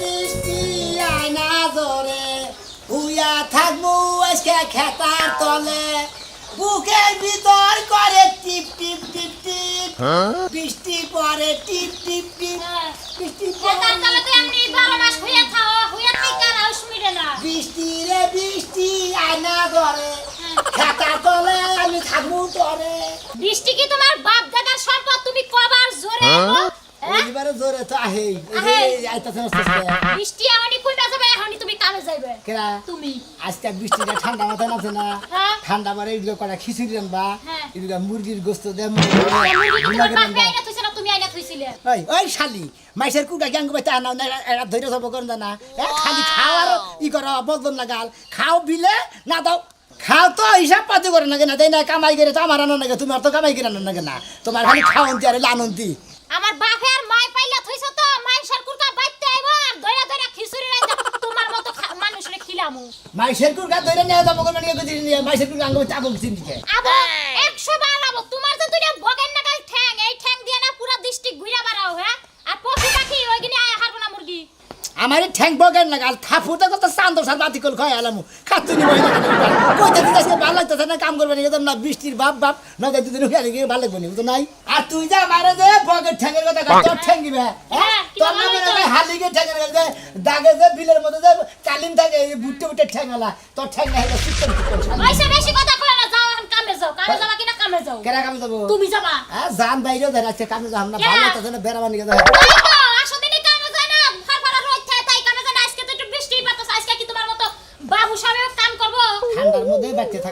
বৃষ্টি আয়না ধরে হুইয়া থাকব আজকে খেতার তলে। বুকের ভিতর করে টিপ টিপ টিপ টিপ। বৃষ্টি পরে টিপ টিপ টিপ। বৃষ্টি খেতার তলে তো এমনি বারো মাস হইয়া থাও হইয়া থাইকা রাউস মিলে না। বৃষ্টি রে বৃষ্টি আয়না ধরে খেতার তলে আমি থাকব তরে। বৃষ্টি কি তোমার বাপ দাদার সম্পদ? তুমি কবার জোরে? হ্যাঁ? এইবারে জোরে তো আহেই। আইতাছে। বৃষ্টি এমনই কইবা যাবে এখনই তুমি কামে যাইবে। কেরা? তুমি। আজকে বৃষ্টিটা ঠান্ডা মাথায় নামছে না। হ্যাঁ। ঠান্ডা মারে এগুলো কটা খিচুড়ি হ্যাঁ। এগুলো মুরগির গোস্ত দেয় তোমার ওই ওই শালি মাইসের কুকা গ্যাঙ্গ বাইতে আনা না এরা ধৈর্য সব করেন না। এ, খালি খাও ই করো বিলে না দাও। খাও তো হিসাব পাতি করে না তাই না কামাই করে তো আমার আনো নাকি তুমি তো কামাই করে আনো নাকি না। তোমার খালি খাওয়ন্তি আর লানন্তি। আমার বাপে মাই পাইলা থইছে তো মাই কুরকা বাইতে আইবো আর দইরা দইরা খিচুড়ি রাইতা তোমার মতো মানুষ মানুষরে খিলামু। মাইসের কুরকা ধরে নিয়ে যাব কোন নিয়ে গদি নিয়ে মাইসের কুরকা আঙ্গো চাবো কিছু দিকে আবো 100 বার আবো তোমার তো দুইটা বগের নাগাল ঠ্যাং এই ঠ্যাং দিয়ে না পুরা ডিস্ট্রিক্ট ঘুরা বাড়াও হ্যাঁ আর পশু পাখি ওইগিনি আয় হারবো না মুরগি আমার ঠ্যাং বগের না গাল থাপুতে কত চান্দ সার বাতি কল খাই আলামু। খাচ্ছি নি বই কইতে দিতে আজকে ভালো লাগতেছে না কাম করবে না না বৃষ্টির বাপ বাপ না যাই দুদিন উঠে গিয়ে ভালো লাগবে না তো নাই? আর তুই যা মারে যে বগের ঠ্যাংয়ের কথা কয়, তোর ঠ্যাং দিবে হ্যাঁ, কি তোর বলব নামে তো? না হালিকে ঠ্যাংয়ের কথা দাগে যে বিলের মধ্যে যে কালিম থাকে এই বুটে বুটে ঠ্যাং আলা তোর ঠ্যাং না হলে সুতন সুতন ওইসে বেশি কথা কই না যাও এখন কামে যাও। কামে যাবা কিনা কামে যাও? কেরা কামে যাব? তুমি যাবা। হ্যাঁ জান বাইরেও ধরে আছে কামে না কেরা? ভালো লাগতেছে না বেড়া বানিয়ে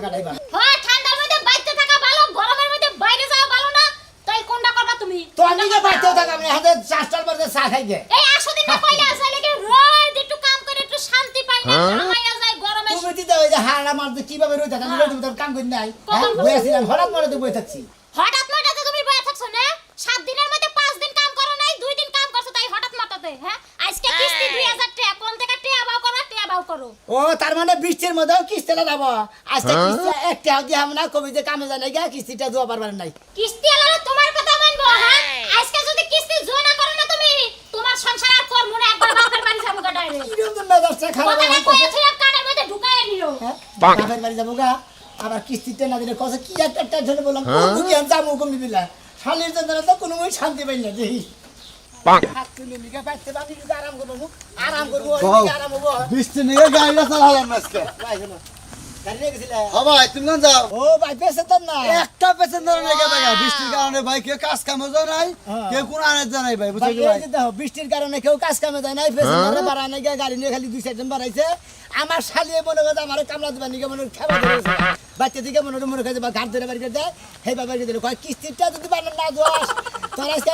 থাকাটাই ভালো হ্যাঁ ঠান্ডার মধ্যে বাইতে থাকা ভালো গরমের মধ্যে বাইরে যাওয়া ভালো না। তাই কোনটা করবা তুমি? তো আমি যে বাইতে থাকা আমি হাতে চাষটার মধ্যে চা খাই গে এই আসো দিন না কইলা আছে লাগে রোজ একটু কাম করে একটু শান্তি পাই না হ্যাঁ? আমায়া যায় গরমে। তুমি দিতে ওই যে হাড়া মারতে কীভাবে রই থাকা আমি তোর কাম করি নাই। হ্যাঁ? বইছিলাম হঠাৎ মরে তো বই থাকছি। হঠাৎ মরে তুমি বই থাকছো না? সাত দিনের মধ্যে পাঁচ দিন কাম করো নাই দুই দিন কাম করছ তাই হঠাৎ মাতাতে হ্যাঁ? আজকে কিস্তি হ্যাঁ। 2000 বাও করো। ও তার মানে বৃষ্টির মধ্যেও আজকে কিস্তি একটা দিয়ে আমরা কবি যে কামে জানাই গা কিস্তিটা দেওয়া পারবার নাই। কিস্তি তোমার কথা মানবো? হ্যাঁ? আজকে যদি কিস্তি জো না করো না তুমি তোমার সংসার আর করব না একবার বাপের বাড়ি যাব গা ডাইরেক্ট খারাপ থুয়ে কানের মধ্যে ঢুকায় নিও হ্যাঁ? বাপের বাড়ি যাব গা আবার কিস্তিটা না দিলে কত কি একটা টেনশনে বললাম কোন কি যাব কম শালির জন্য তো কোনো শান্তি পাই না দেখি বৃষ্টি নিয়ে গাড়িটা চালালাম আজকে। ভাই শোনো গাড়ি নিয়ে গেছিলে ও ভাই তুমি না যাও। ও ভাই পেছে তো না। একটা নাই কে বৃষ্টির কারণে ভাই কেউ কাজ কামে যায় নাই হ্যাঁ। কেউ কোনো আনে যায় নাই ভাই বুঝছ ভাই? বৃষ্টির কারণে কেউ কাজ কামে যায় নাই পেছনে বাড়ায় নাই গিয়ে গাড়ি নিয়ে খালি দুই চারজন বাড়াইছে। আমার শালিয়ে মনে করে আমার কামলা দিবা নিকে মনে খেবা ধরেছে বাচ্চা দিকে মনে মনে করে বা ঘাট ধরে বাড়িতে দেয় সেই বাবার দিল কয় কিস্তিটা যদি বানান না দোয়াস তোর আজকে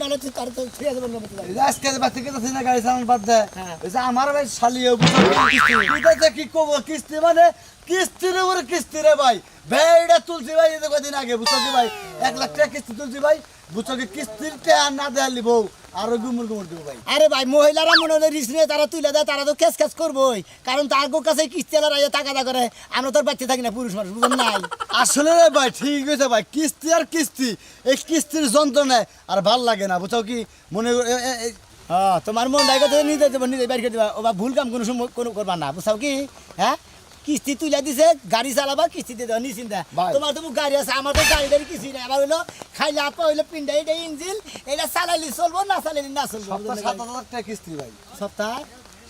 নাহলে তুই তোর তো ফিরে যাবেন না আজকে বাচ্চা কেটে না গাড়ি চালান বাদ দেয়। এই যে আমার ভাই শালিয়ে বুঝছ কিস্তি। কি কব কিস্তি মানে কিস্তির উপরে কিস্তি রে ভাই। বেড়া তুলছি ভাই কদিন আগে বুঝছ কি ভাই এক লাখ টাকা কিস্তি তুলছি ভাই বুঝছ কি কিস্তির টাকা না দেয়ার লিবো আরও গুমুর গুমুর দিব ভাই। আরে ভাই মহিলারা মনে হয় রিস নিয়ে তারা তুলে দেয় তারা তো কেস কেস করবোই। কারণ তার কাছে কিস্তি এলার আইয়া টাকা করে আমরা তোর বাচ্চা থাকি না পুরুষ মানুষ বুঝুন নাই আসলে রে ভাই ঠিক হয়েছে ভাই কিস্তি আর কিস্তি এই কিস্তির যন্ত্রণায় আর ভালো লাগে না বুঝছ কি? মনে হ্যাঁ তোমার মন ডাইকে তো নিজে দেবো নিজে বাইর দেবা। ও বা ভুল কাম কোনো সময় কোনো করবা না বুঝছাও কি? হ্যাঁ? কিস্তি তুলে দিছে গাড়ি চালাবা কিস্তি দিয়ে দেওয়া নিশ্চিন্তা। ভাই। তোমার তো গাড়ি আছে আমার তো গাড়ি গাড়ি কিছুই নাই। আবার হইল খাইলে আপা হইল পিন্ডা এটা ইঞ্জিন এটা চালাইলি চলবো না চালাইলি না চলবো সাত হাজার টাকা কিস্তি ভাই। সপ্তাহ?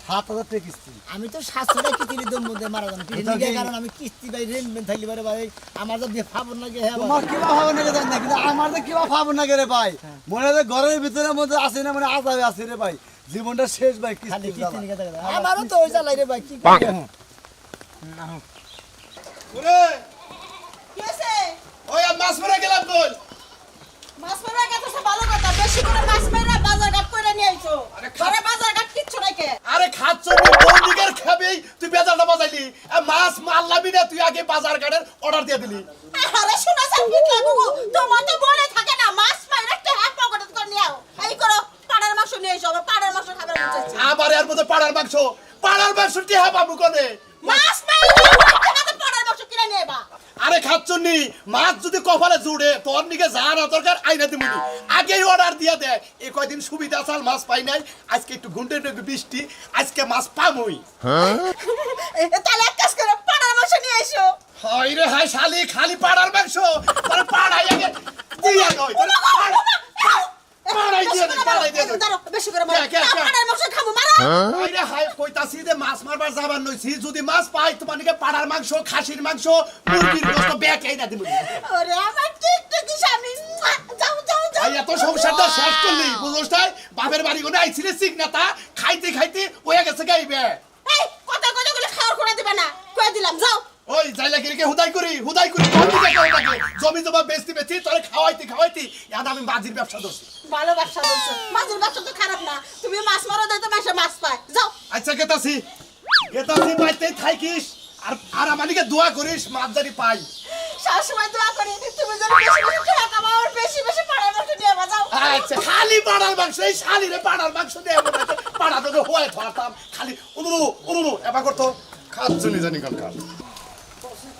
সাত হাজার টাকা কিস্তি। আমি তো সাতশো টাকা কিস্তি দম মধ্যে মারা যান কারণ আমি কিস্তি ভাই রেলমেন্ট থাকলে পারে ভাই আমার তো ফাবন লাগে হ্যাঁ তোমার কিবা ভাবো না জানি না কিন্তু আমার তো কিবা ভাবো না রে ভাই। মনে হয় ঘরের ভিতরে মধ্যে আসে না মানে আজাবে আসে রে ভাই। জীবনটা শেষ ভাই কিস্তি আমারও তো ওই চালাই রে ভাই কি কি? ওই মাছ মেরে গেলাম কই? মাছ মারা গেছে ভালো কথা। বেশি করে মাছ মেরা বাজার ঘাট করে নিয়ে আইছো। আরে বাজার ঘাট কিচ্ছু নাই কে? আরে খাচ্ছ খাবি? তুই বেজারটা বাজাইলি। মাছ মারলাবি না তুই আগে বাজার ঘাটের অর্ডার দিয়ে দিলি। আরে শোনা স্যার পিটলা গুগু তোমার তো বলে থাকে না মাছ মাইরা একটা হাত পকেটে করে নিয়ে আও। এই করো পাড়ার মাংস নিয়ে এসো আবার পাড়ার মাংস খাবার মন চাইছে আমার এর মধ্যে পাড়ার মাংস? পাড়ার মাংস টিহা পাবো কোনে মাছ মাইরা পাড়ার মাংস কিনে নিয়ে বা আরে খাচ্ছনি মাছ যদি কপালে জুড়ে তোর নিকে যা না দরকার আইনা দিমু আগেই অর্ডার দিয়া দে। এই কয়দিন সুবিধা চাল মাছ পাই নাই। আজকে একটু ঘুমটে একটু বৃষ্টি আজকে মাছ পামুই। এ, তাহলে এক কাজ করো পাড়ার মাংস নিয়ে এসো। হাই রে হাই শালি খালি পাড়ার মাংস। পাড়াই আগে দিয়া নয় পাড়া- পাড়াই দিয়ে দে পাড়াই দিয়ে দে। বেশি করে মারো। কে, কে, পাড়ার মাংস খাব মারো আরে হাই কইতাছি যে মাছ মারবার যাবার নইছি যদি মাছ পাই তোমার নিকে পাড়ার মাংস খাসির মাংস মুরগির গোস্ত ব্যাগ এই না দিব। ওরে আমার টিকটকি স্বামী মুয়া, যাও যাও যাও। ভাই এত সংসারটা শেষ করলি বুঝোস তাই বাপের বাড়ি কোনে আইছিলে সিক না তা খাইতে খাইতে ওয়া গেছে গাইবে। এই কথা কথা বলে খাওয়ার করে দিবে না। কয়ে দিলাম যাও। ওই যাইলা গিরিকে হুদাই করি হুদাই করি জমি জমা বেচতে বেচি তোরে খাওয়াইতে খাওয়াইতে ইয়াদ আমি বাজির ব্যবসা ধরছি। ভালো ব্যবসা করছ মাছের ব্যবসা তো খারাপ না। তুমি মাছ মারো দেয় তো মাসে মাছ পায়। যাও। আচ্ছা গেতাছি। গেতাছি বাইতে থাইকিস আর আর আমানিকে দোয়া করিস মাছ জানি পাই। সবসময় দোয়া করি তুমি যেন বেশি বেশি টাকা কামাও বেশি বেশি পাড়ার মাংস আবার যাও। আচ্ছা খালি পাড়ার মাংস এই শালিরে পাড়ার মাংস দিয়ে পাড়া তোকে হয়ে ধরতাম। খালি উনুরু উনুরু এবার করতো। খাচ্ছুনি জানি কাল কাল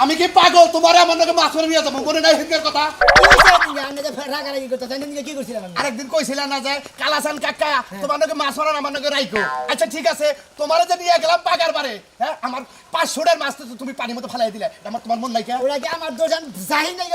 আমি কি পাগল? তোমার আমার নাকি মাছ ধরে নিয়ে যাব। মনে নাই হিনকার কথা? আরেকদিন কইছিলা না যে কালাসান কাকা তোমার নাকি মাছ ধরার আমার নাকি রাইকো আচ্ছা ঠিক আছে তোমার যে নিয়ে গেলাম পাগার বারে হ্যাঁ আমার পাঁচশোটার মাছ তো তুমি পানির মতো ফেলাই দিলে। আমার তোমার মন নাই কে? ওরা কি আমার দোষ যাই নাই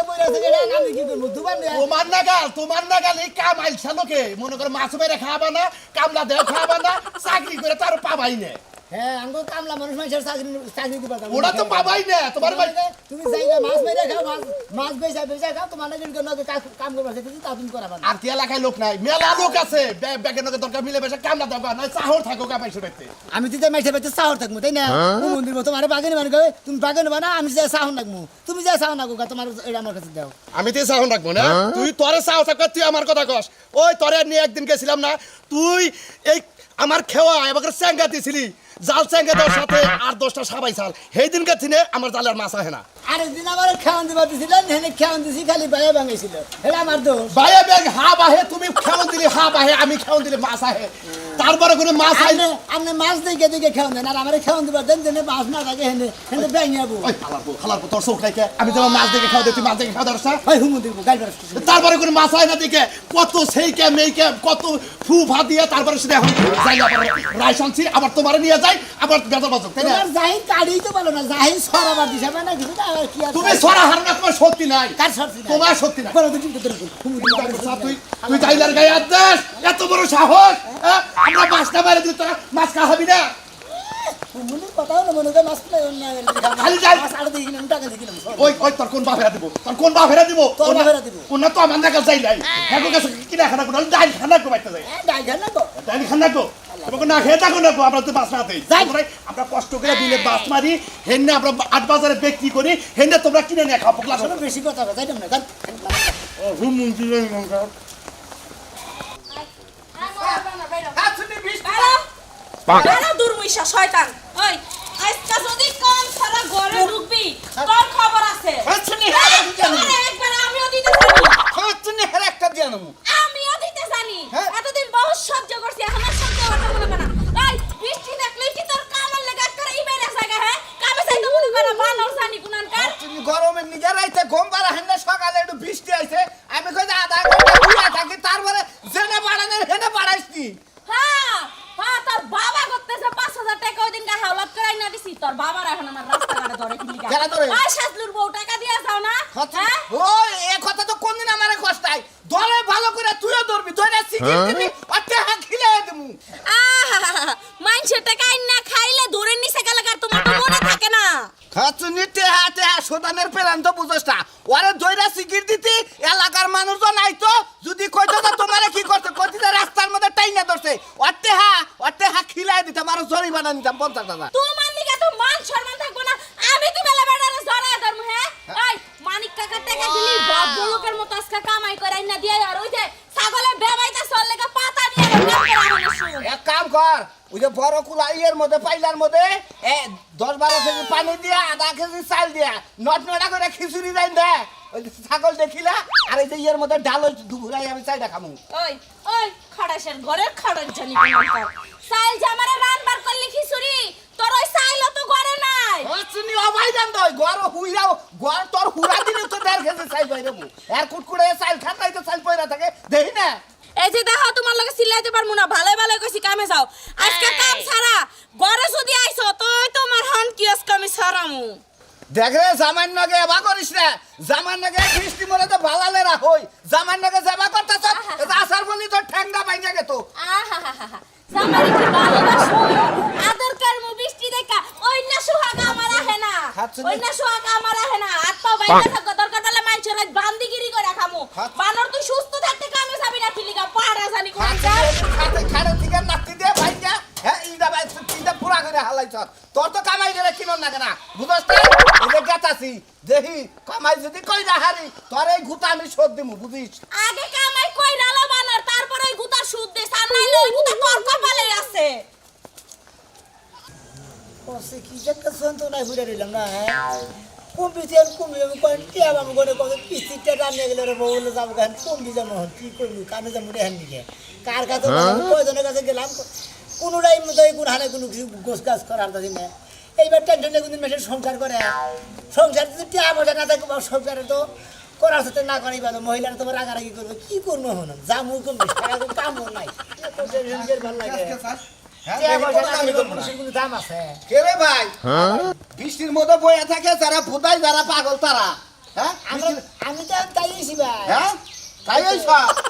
আমি কি করব? দুবার তোমার নাগাল তোমার নাগাল এই কাম আইলছা লোকে মনে করে মাছ মেরে খাওয়াবা না কামলা দেহ খাওয়াবা না চাকরি করে তার পাবাই না। হ্যাঁ আমি কামলা মানুষ মানুষের চাকরি চাকরি দিতে ওরা তো পাবাই না তোমার ভাই তুমি যাইগা মাছ মেরে খাও মাছ মাছ বেচা বেচা খাও তোমার নাকি নগে কাম করবার সেটা তা তুমি করাবা আর কি এলাকায় লোক নাই মেলা লোক আছে বে- নগে দরকার মিলে কামলা চাহর থাকো আমি তো মাইছে চাহর থাকব তাই না? ও মন্দির মতো তোমার বাগানে মানে তুমি বাগানে বানা আমি যে চাহর নাকবো। তুমি যে চাহর নাকো তোমার এটা আমার কাছে দাও। আমি তো চাহর রাখব না? তুই তরে চাহ থাকবে তুই আমার কথা কস। ওই তরে নিয়ে একদিন গেছিলাম না তুই এই আমার খেওয়া এবার চ্যাঙ্গা দিয়েছিলি জাল চ্যাঙ্গা দেওয়ার সাথে আর দশটা সাবাই চাল। সেই দিন কাছে আমার জালের মাছ আহে না। আরেকদিন আমার খাওয়ান দিবা দিছিলেন হেনে খাওয়ান দিছি খালি বাইরে ভাঙাইছিল এটা আমার দোষ। বাইরে ব্যাগ হা বাহে তুমি খেউন দিলি হা বাহে আমি খেউন দিলি মাছ আহে। তারপরে কোনো মাছ আই আপনি মাছ দেখে খাওয়ান দেন আর আমার দেন দেন মাছ না থাকে হেনে হেনে যাব ওই তোর চোখ আমি তোমার মাছ দেখে খাওয়া দিই মাছ খাওয়া না ওই হুমু দিব গাইবার তারপরে কোনো মাছ হয় না দিকে কত সেই কে মেয়ে কে কত ফু ফা দিয়ে তারপরে সেটা এখন যাই আবার রাইস আনছি আবার তোমার নিয়ে যাই আবার বেতন বাজক তাই না? জাহিন কাড়িই তো বলো না জাহিন সরাবার দিছে না কিছু না আর কি তুমি সরা হার না তোমার সত্যি নাই। কার না তোমার সত্যি নাই। বলো তুই তুই যাইলার গায়ে আদাস এত বড় সাহস? হ্যাঁ? আমরা মাছটা মারে দিই তোরা মাছ না। হুমুনির কথাও না মনে মাছ না খালি যাই। মাছ আড়ে টাকা ওই ওই তোর কোন বাপেরা দিব? তোর কোন বাপেরা দিব? তোর বাপেরা দিব। কোন তো আমার নাকা যাই নাই। হ্যাঁ। কাছে কিনা খানা কোন ডাইল খানা কো বাইতে যাই। ডাই ঘর না তো। ডাইল খানা কো তোমাকে না খেয়ে থাকো না আমরা তো যাই। আমরা কষ্ট করে দিলে মাছ মারি হেন্নে আমরা আট বাজারে বিক্রি করি হেন্নে তোমরা কিনে নিয়ে আসলে বেশি কথা না শয়তান। ধরে? ওই সাজলুর বউ টাকা দিয়ে যাও না। হ্যাঁ? ও এ কথা তো কোনদিন আমারে কষ্টাই ধরে ভালো করে তুইও ধরবি ধরে সিকিট দিবি অটে হাত খিলে দেবু আহা মাইনসের টাকা না খাইলে ধরে নিছে গেলে আর তোমার তো মনে থাকে না। খাচুনি টেহা টেহা সোদানের পেলান তো বুঝোস না। ওরে দইরা সিকিট দিতি এলাকার মানুষজন আইতো যদি কইতো তো তোমারে কি করতে কইতি রাস্তার মধ্যে টাইনা ধরছে। অটে হা অটে হা খিলাই দিতাম আর জরিমানা নিতাম পঞ্চাশ টাকা লোকের মতো আজকে কামাই করে না দিয়ে আর ওই যে ছাগলে বেবাইতে সর লেগে পাতা দিয়ে এক কাম কর ওই যে বড় কুলা ইয়ের মধ্যে পাইলার মধ্যে এ দশ বারো কেজি পানি দিয়া আধা কেজি চাল দিয়া নট নটা করে খিচুড়ি দেন দে। ওই ছাগল দেখিলা আর এই যে ইয়ের মধ্যে ডাল ঘুরাই আমি চাইটা খামু। ওই ওই খড়াসের ঘরের খড়ার জানি সাইল জামারে রানবার করলি খিচুড়ি তোর ওই সাইল তো ঘরে নাই। চিনি অবাই জান দই গর হুইরাও গর তোর হুরা দিলে তো দেড় কেজি চাইল বাইরে এর কুটকুড়ে চাইল খাতাই তো চাইল পয়রা থাকে দেখি না? এই যে দেখো তোমার লগে চিল্লাইতে পারব না ভালো ভালো কইছি কামে যাও। আজকে কাম ছাড়া ঘরে যদি আইছো তো তোমার হন কিয়স কামে ছাড়ামু। দেখ রে জামাই নগে এবা করিস না। জামাই নগে বৃষ্টি মরে তো ভালালে রা হই। জামাই নগে যাবা করতেছ আসার বলি তো আহাহাহা জামারি কি ভালোবাসো আদর কারমু বৃষ্টি দেখা ওই না সুহাগা আমার আহে না খাচ্ছো ওই নি? না? সুহাগা আমার আহে না। হাত পা বাইরে থাকো দরকার হলে মাইছের রাত বান্দিগিরি করে খামু? বানর তুই সুস্থ থাকতে কামে যাবি না কিলিগা পাড়া জানি কোন খাতে খাড়ে থেকে নাতি দে বাইঙ্গা হ্যাঁ ইদা বাই তিনটা পুরা করে হালাইছ। তোর তো কামাই করে কিনন না কেনা। বুঝছ না এদের গেতাছি দেখি কামাই যদি কই না হারি তোর এই ঘুতা আমি শোধ দিমু বুঝিস? আগে কামাই কই রালো বানর তারপর ওই গুতা সুদ দে সার নাইলে ওই গুতা তোর কপালে আছে। কসে কি যে একটা সন্ত নাই ঘুরে দিলাম না কম্পিউটার আর কমবি আমি কয়েন টিয়া বাবু করে কত কিস্তিটা রান্না গেলে রে বউলে যাব কেন? কমবি যাব কি করবি কানে যাব রে হ্যান দিকে কার কাছে বললাম, কয়জনের কাছে গেলাম? কোনোটাই মতো কোন হানে কোনো কিছু গোছ গাছ করার দাদি না এইবার টেনশনে কোনদিন মেসের সংসার করে। সংসার যদি টিয়া পয়সা না থাকে সংসারে তো করার সাথে না করাই ভালো। মহিলারা তোমার রাগারাগি করবে। কি করব হন জামু সারা কামও নাই। ভালো লাগে? বৃষ্টির মধ্যে থাকে যারা যারা পাগল তারা। হ্যাঁ? আমি তো তাই ভাই। হ্যাঁ? তাই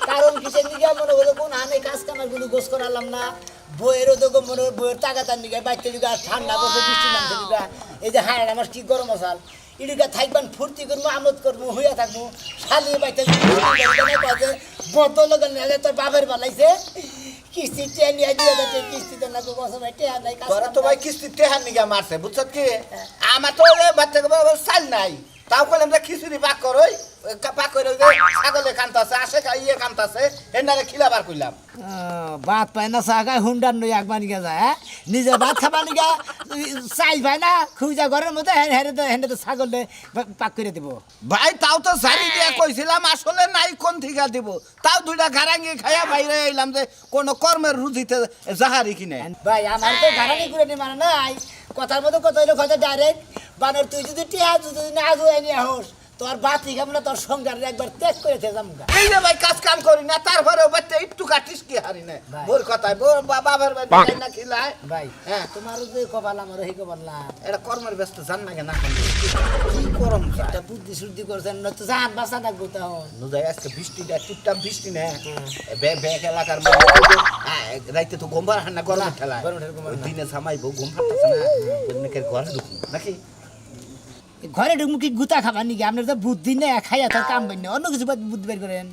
কারণ কিসের নিকে মনে হলো কোন আনে কাজ কামারগুলো গোস করালাম না বইয়েরও তো মনে হয় বইয়ের তার নিকে বাইতে দিকে ঠান্ডা করছে বৃষ্টি দিকে এই যে হাড় আমার কি গরম আসাল ইডিকা থাকবেন ফুর্তি করব আমোদ করব হইয়া থাকব শালি বাইতে তোর বালাইছে কিস্তি টেন নিয়ে দিয়ে যাচ্ছে কিস্তিতে না তো বসে ভাই টেন নাই তোরা তো ভাই কিস্তি টেহার নিগা মারছে কি আমার তো বাচ্চাকে বাবা নাই তাও কইলাম যে খিচুড়ি পাক করই পাক করে ছাগলে কান্তাছে আসে ইয়ে কান্তাছে হেন্ডারে খিলাবার কইলাম। ভাত পায় না চা খায় হুন্ডার নই একবার নিকে যায় হ্যাঁ? নিজে ভাত খাবার নিকে চাই পায় না খুঁজা ঘরের মধ্যে হ্যাঁ হ্যাঁ তো হ্যাঁ তো ছাগল দে পাক করে দিব। ভাই তাও তো জানি দিয়ে কইছিলাম আসলে নাই কোন ঠিকা দিব। তাও দুইটা ঘারাঙ্গি খাইয়া বাইরে এলাম যে কোন কর্মের রুজিতে জাহারি কিনে। ভাই আমার তো ঘাড়ানি করে নি মানে নাই। কথার মতো কথা হইল কথা ডাইরেক্ট বানর তুই যদি টিয়া যদি না জুয়াই নিয়ে হোস তোর বাতি খাব না তোর সংসার একবার ত্যাগ করে যামগা? এই যে ভাই কাজ কাম করি না তারপরে বাচ্চা একটু কাটিস কি হারি না কথায় বোর বাবার বাড়ি না খিলায় ভাই হ্যাঁ। তোমার যে কপাল আমার সেই কপাল না। এটা কর্মের ব্যস্ত জান না কেন কি। করম একটা বুদ্ধি শুদ্ধি করছেন নয়তো জান বাসা থাকব তখন। নুজাই আজকে বৃষ্টিটা টিপটাপ বৃষ্টি না। বে- বেক এলাকার রাইতে তো ঘুম পাড়ে না গরম ঠেলায়। না। দিনে জামাইবো ঘুম পাড়তেছে না। নাকি? ঘরে ঢুকবো কি গুতা খাবার নাকি? আপনার তো বুদ্ধি নেই খাইয়া তার কাম বের অন্য কিছু বাদ বুদ্ধি বের করেন।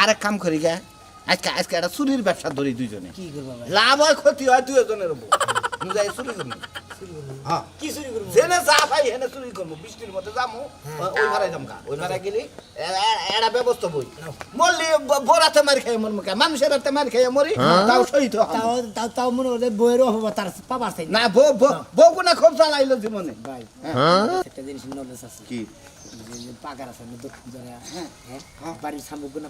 আর এক কাম করি গা। আজকে আজকে একটা চুরির ব্যবসা ধরি দুইজনে। কি করব লাভ হয় ক্ষতি হয় দুজনের উপর। নুজাই চুরি করব। হ্যাঁ কি চুরি করব? জেনে যা ভাই হেনে চুরি করব। বৃষ্টির মধ্যে যামু ওই ভাড়ায় যামকা ওই ভাড়ায় গেলি এ- এ- এটা ব্যবস্থা বই। মরলি ব- বোরাতে মারি মুখে মানুষের হাতে মারি খেয়ে মরি তাও সহিত হব। তাও তাও তাও মনে হলে বইয়ের অভাব তার পাবার না বউ বউ- বউ কোনা খুব চালাইলো জীবনে। ভাই একটা জিনিস নলেজ আছে। কি? আছে দক্ষিণ জনে হ্যাঁ হ্যাঁ হ্যাঁ। বাড়ির না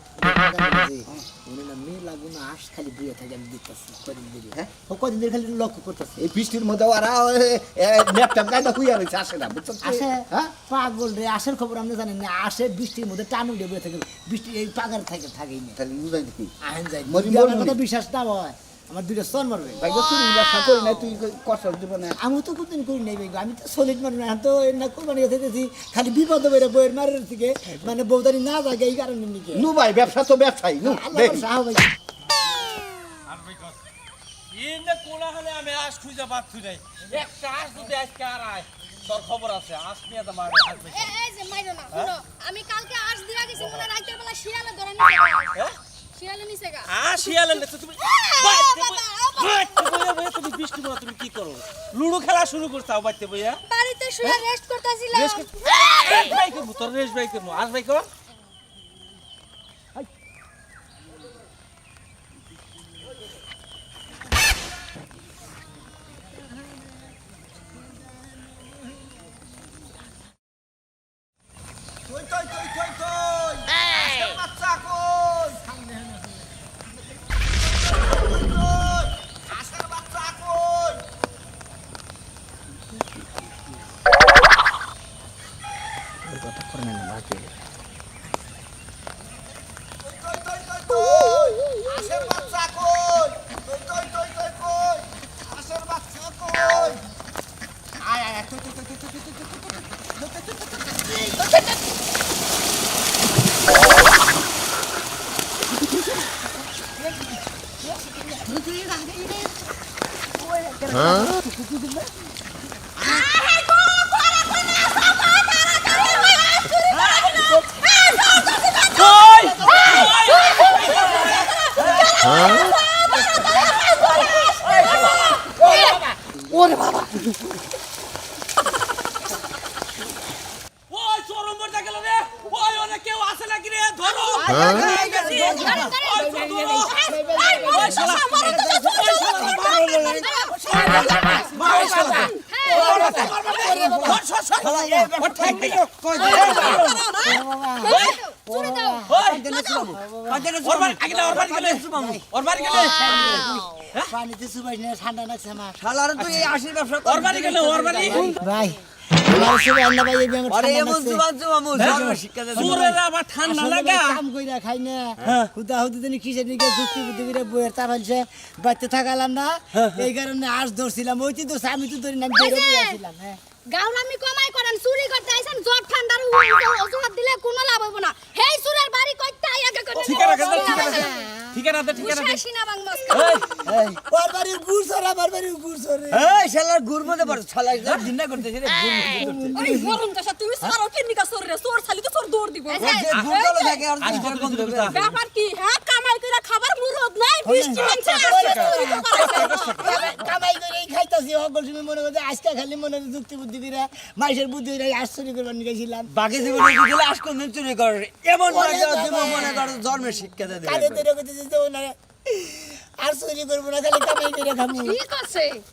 উনি আস খালি বুয়ে থাকে আমি দেখতেছি কদিন ধরে হ্যাঁ? কদিন ধরে খালি লক্ষ্য করতেছি এই বৃষ্টির মধ্যে ওরা ল্যাপটপ গাইটা হুইয়া রয়েছে আসে না বুঝছ আসে পাগল রে আসার খবর আপনি জানেন না আসে বৃষ্টির মধ্যে টানু বয়ে থাকে বৃষ্টি এই পাগার থাকে থাকেই না তাহলে বুঝাই দেখি আহেন যায় মরি যদি আমার মরি। কথা বিশ্বাস না হয় আমার দুইটা সন মারবে। ভাই চুরি ব্যবসা করি না তুই কষ্ট জীবনে আমি তো কোনদিন করি নাই ভাই আমি তো সলিড মানুষ না তো না কোরবানি গেছে দেখছি খালি বিপদ বেড়ে বইয়ের মারের থেকে মানে বৌদারি না জাগে এই কারণে নিকে নু ভাই ব্যবসা তো ব্যবসায়ী নু দেখি। সাহা ভাই ইন্দে কোলা হলে আমি আজ খুঁজে পাচ্ছি নাই। একটা আজ যদি আজকে আর আয় তোর খবর আছে আজ নিয়ে তো মারে এই যে মাইরো না আমি কালকে আজ দিয়া গেছি মনে বেলা শিয়ালে ধরে নিছে তুমি কি করো? লুডো খেলা শুরু করছাও বাইতে বইয়া। বাড়িতে শুয়ে রেস্ট করতেছিলাম। রেস ভাই করব তোর রেস ভাই করব। আজ ভাই কর। నేను బాకీ আয় আয় Huh? বাচ্চা থাকালাম না। এই কারণে আজ ধরছিলাম ওই তো আমি তো ধরি না আমি কমাই করেন চুরি করতে আইছেন জট ঠান্ডার অজুহাত দিলে কোনো লাভ হইব না। হেই চুরের বাড়ি কইতে আই আগে করে ঠিকানা দে, ঠিকানা দে। ঠিকানা দে ঠিকানা দে। বুঝাইছি না বাং মস্ক এই ওর বাড়ির গুড় সর আমার বাড়ির গুড় সরে এই শালার গুড় মধ্যে পড়ে শালা দিন না করতেছে রে গুড় মধ্যে করতেছে ওই গরম দশা তুমি সারো কে নিকা সর রে সর খালি তো সর দৌড় দিব। যে গুড় তলে থাকে আর? ব্যাপার কি হ্যাঁ আবার মুরগ নাই বৃষ্টি হচ্ছে আচ্ছা, আচ্ছা, আচ্ছা, কামাই করে খাইতাছি সকল তুমি মনে করতে আজকে খালি মনে যুক্তি বুদ্ধি দিরা মাইসের বুদ্ধি দিরা আশ্চর্য করবার নিয়েছিলাম বাকি জীবন গেলে আজকে চুরি কর? এমন মনে কর জন্মের শিক্ষা দেয় কাজে তৈরি করতে যেতে আর চুরি করব না খালি কামাই করে খাব। ঠিক আছে।